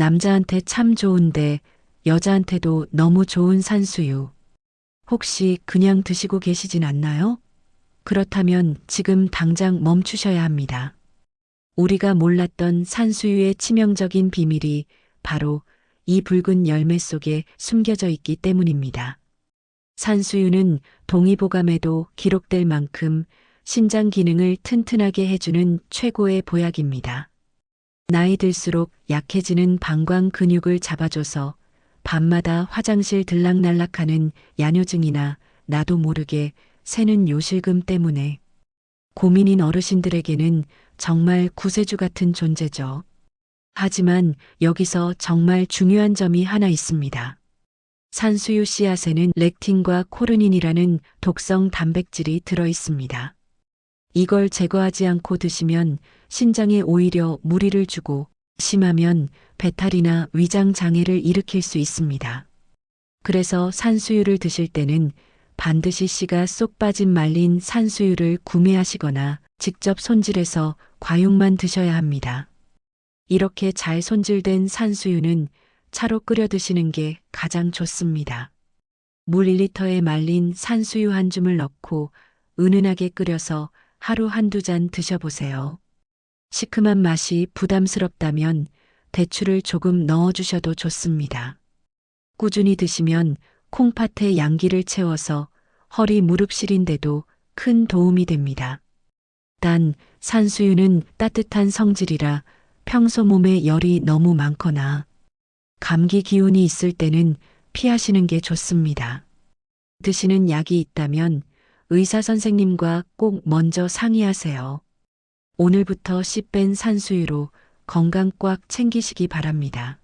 남자한테 참 좋은데 여자한테도 너무 좋은 산수유. 혹시 그냥 드시고 계시진 않나요? 그렇다면 지금 당장 멈추셔야 합니다. 우리가 몰랐던 산수유의 치명적인 비밀이 바로 이 붉은 열매 속에 숨겨져 있기 때문입니다. 산수유는 동의보감에도 기록될 만큼 신장 기능을 튼튼하게 해주는 최고의 보약입니다. 나이 들수록 약해지는 방광 근육을 잡아줘서 밤마다 화장실 들락날락하는 야뇨증이나 나도 모르게 새는 요실금 때문에 고민인 어르신들에게는 정말 구세주 같은 존재죠. 하지만 여기서 정말 중요한 점이 하나 있습니다. 산수유 씨앗에는 렉틴과 코르닌이라는 독성 단백질이 들어 있습니다. 이걸 제거하지 않고 드시면 신장에 오히려 무리를 주고 심하면 배탈이나 위장 장애를 일으킬 수 있습니다. 그래서 산수유를 드실 때는 반드시 씨가 쏙 빠진 말린 산수유를 구매하시거나 직접 손질해서 과육만 드셔야 합니다. 이렇게 잘 손질된 산수유는 차로 끓여 드시는 게 가장 좋습니다. 물 1리터에 말린 산수유 한 줌을 넣고 은은하게 끓여서 하루 한두 잔 드셔보세요. 시큼한 맛이 부담스럽다면 대추를 조금 넣어주셔도 좋습니다. 꾸준히 드시면 콩팥에 양기를 채워서 허리 무릎 시린데도 큰 도움이 됩니다. 단 산수유는 따뜻한 성질이라 평소 몸에 열이 너무 많거나 감기 기운이 있을 때는 피하시는 게 좋습니다. 드시는 약이 있다면 의사 선생님과 꼭 먼저 상의하세요. 오늘부터 씨 뺀 산수유로 건강 꽉 챙기시기 바랍니다.